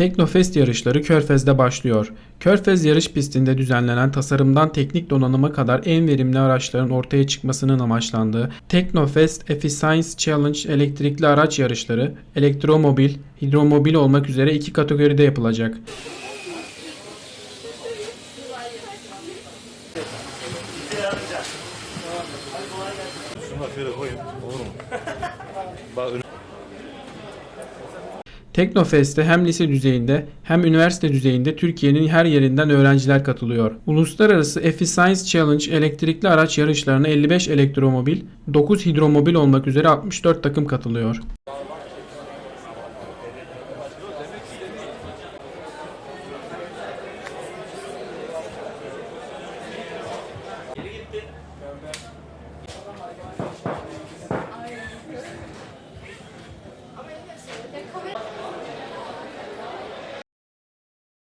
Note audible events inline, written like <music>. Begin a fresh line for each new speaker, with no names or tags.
Teknofest yarışları Körfez'de başlıyor. Körfez yarış pistinde düzenlenen tasarımdan teknik donanıma kadar en verimli araçların ortaya çıkmasının amaçlandığı Teknofest Efficiency Challenge elektrikli araç yarışları elektromobil, hidromobil olmak üzere iki kategoride yapılacak.
Şunu şöyle koyayım. Olur mu? <laughs> Bak
Teknofest'e hem lise düzeyinde hem üniversite düzeyinde Türkiye'nin her yerinden öğrenciler katılıyor. Uluslararası Efficiency Challenge elektrikli araç yarışlarına 55 elektromobil, 9 hidromobil olmak üzere 64 takım katılıyor.